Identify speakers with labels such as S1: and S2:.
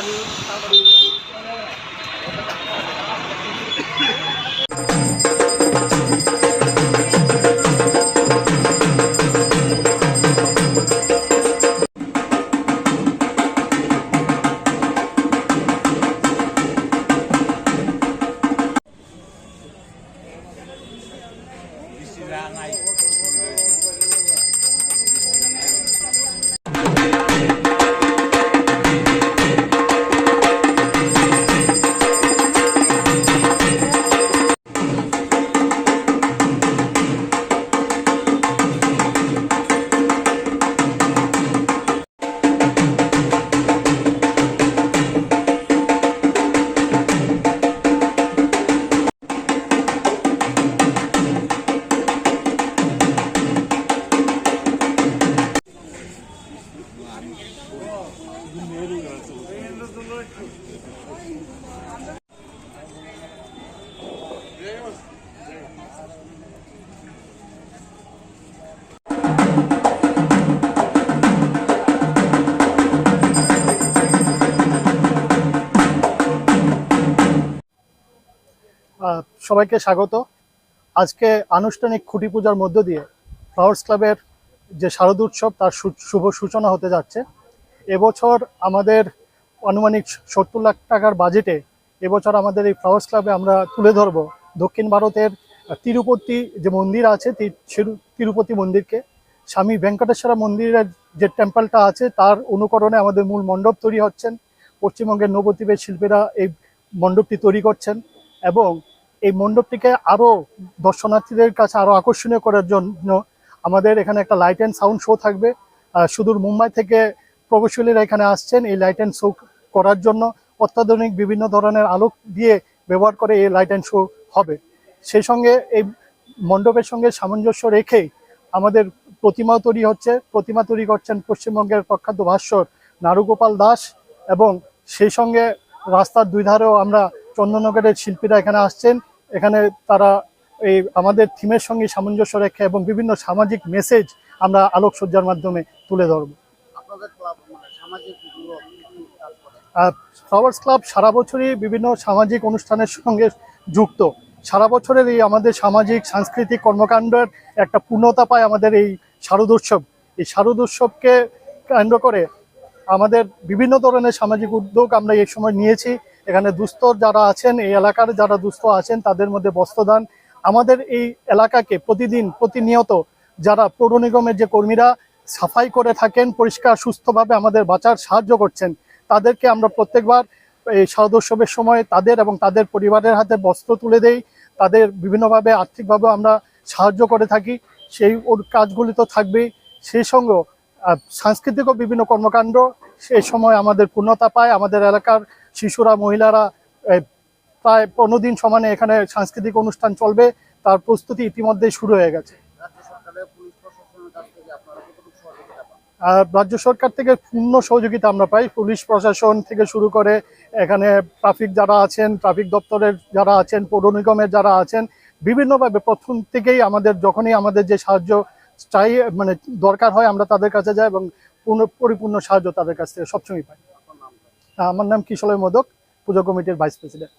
S1: আমি ra ngay. সবাইকে স্বাগত। আজকে আনুষ্ঠানিক খুঁটি পূজার মধ্য দিয়ে ফ্লাওয়ার্স ক্লাবের যে শারদ উৎসব, তার শুভ সূচনা হতে যাচ্ছে। এবছর আমাদের আনুমানিক সত্তর লাখ টাকার বাজেটে এবছর আমাদের এই ফ্লাওয়ার্স ক্লাবে আমরা তুলে ধরব দক্ষিণ ভারতের তিরুপতি যে মন্দির আছে তিরুপতি মন্দিরকে। স্বামী ভেঙ্কটেশ্বর মন্দিরের যে টেম্পলটা আছে, তার অনুকরণে আমাদের মূল মণ্ডপ তৈরি হচ্ছেন। পশ্চিমবঙ্গের নবদ্বীপের শিল্পীরা এই মণ্ডপটি তৈরি করছেন এবং এই মণ্ডপটিকে আরও দর্শনার্থীদের কাছে আরও আকর্ষণীয় করার জন্য আমাদের এখানে একটা লাইট অ্যান্ড সাউন্ড শো থাকবে। সুদূর মুম্বাই থেকে প্রকৌশলীরা এখানে আসছেন এই লাইট অ্যান্ড শো করার জন্য। অত্যাধুনিক বিভিন্ন ধরনের আলোক দিয়ে ব্যবহার করে এই লাইট অ্যান্ড শো হবে। সেই সঙ্গে এই মণ্ডপের সঙ্গে সামঞ্জস্য রেখে আমাদের প্রতিমা তৈরি হচ্ছে প্রতিমা তৈরি করছেন পশ্চিমবঙ্গের প্রখ্যাত ভাস্কর নারুগোপাল দাস এবং সেই সঙ্গে রাস্তার দুই ধারেও আমরা চন্দননগরের শিল্পীরা এখানে আসছেন। এখানে তারা এই আমাদের থিমের সঙ্গে সামঞ্জস্য রেখে এবং বিভিন্ন সামাজিক মেসেজ আমরা আলোকসজ্জার মাধ্যমে তুলে ধরব। ফ্লাওয়ার্স ক্লাব সারা বছরই বিভিন্ন সামাজিক অনুষ্ঠানের সঙ্গে যুক্ত। সারা বছরের এই আমাদের সামাজিক সাংস্কৃতিক কর্মকাণ্ডের একটা পূর্ণতা পায় আমাদের এই শারদোৎসব এই শারদোৎসবকে কেন্দ্র করে আমাদের বিভিন্ন ধরনের সামাজিক উদ্যোগ আমরা এই সময় নিয়েছি। এখানে দুস্থ যারা আছেন, এই এলাকার যারা দুস্থ আছেন, তাদের মধ্যে বস্ত্রদান। আমাদের এই এলাকাকে প্রতিদিন প্রতিনিয়ত যারা পৌর নিগমের যে কর্মীরা সাফাই করে থাকেন, পরিষ্কার, সুস্থভাবে আমাদের বাঁচার সাহায্য করছেন, তাদেরকে আমরা প্রত্যেকবার এই শারদোৎসবের সময় তাদের এবং তাদের পরিবারের হাতে বস্ত্র তুলে দেই। তাদের বিভিন্নভাবে আর্থিকভাবে আমরা সাহায্য করে থাকি। সেই ওর কাজগুলি তো থাকবেই। সেই সঙ্গে সাংস্কৃতিক বিভিন্ন কর্মকাণ্ড, সেই সময় আমাদের পূর্ণতা পায়। আমাদের এলাকার শিশুরা, মহিলারা প্রায় পনেরো দিন সমানে এখানে সাংস্কৃতিক অনুষ্ঠান চলবে। তার প্রস্তুতি ইতিমধ্যেই শুরু হয়ে গেছে।
S2: রাজ্য
S1: সরকার থেকে পূর্ণ সহযোগিতা আমরা পাই। পুলিশ প্রশাসন থেকে শুরু করে এখানে ট্রাফিক যারা আছেন, ট্রাফিক দপ্তরের যারা আছেন, পৌর নিগমের যারা আছেন বিভিন্নভাবে প্রথম থেকেই আমাদের যখনই আমাদের যে সাহায্য চাই মানে দরকার হয়, আমরা তাদের কাছে যাই এবং পূর্ণ, পরিপূর্ণ সাহায্য তাদের কাছ থেকে সবসময় পাই। আমার নাম কিশলয় মোদক, পুজো কমিটির ভাইস প্রেসিডেন্ট।